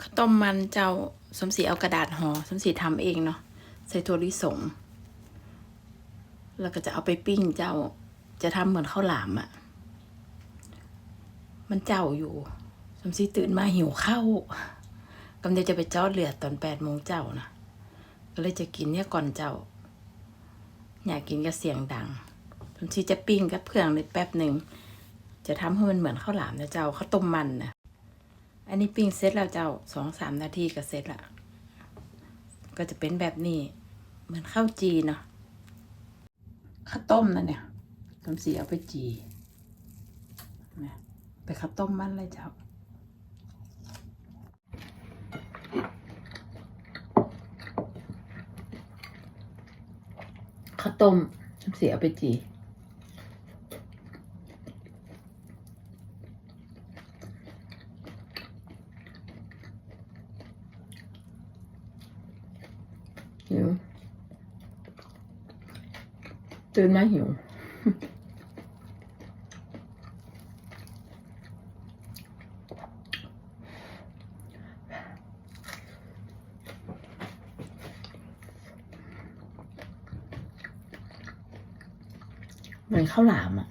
ข้าวต้มมันเจ้าสมศรีเอากระดาษห่อสมศรีทำเองเนาะใส่ถั่วลิสง แล้วก็จะเอาไปปิ้งเจ้าจะทำเหมือนข้าวหลามอะ่ะ มันเจ้าอยู่ สมศรีตื่นมาหิวข้าวกำลังจะไปจอดเรือตอนแปดโมงเจ้านะก็เลยจะกินเนี่ยก่อนเจ้า อยากกินกับเสียงดังสมศรีจะปิ้งกับเพื่องเลยแป๊บหนึ่งจะทำให้มันเหมือนข้าวหลามนะเจ้าข้าวต้มมันนะ อันนี้ปิ้งเสร็จแล้วเจ้าสองสามนาทีก็เสร็จละก็จะเป็นแบบนี้ เหมือนข้าวจีเนาะข้าวต้มนั่นเนี่ยต้มสีเอาไปจีไปข้าวต้มมันเลยเจ้าข้าวต้มต้มสีเอาไปจี ตื่นมาหิว เหมือนข้าวหลามอะ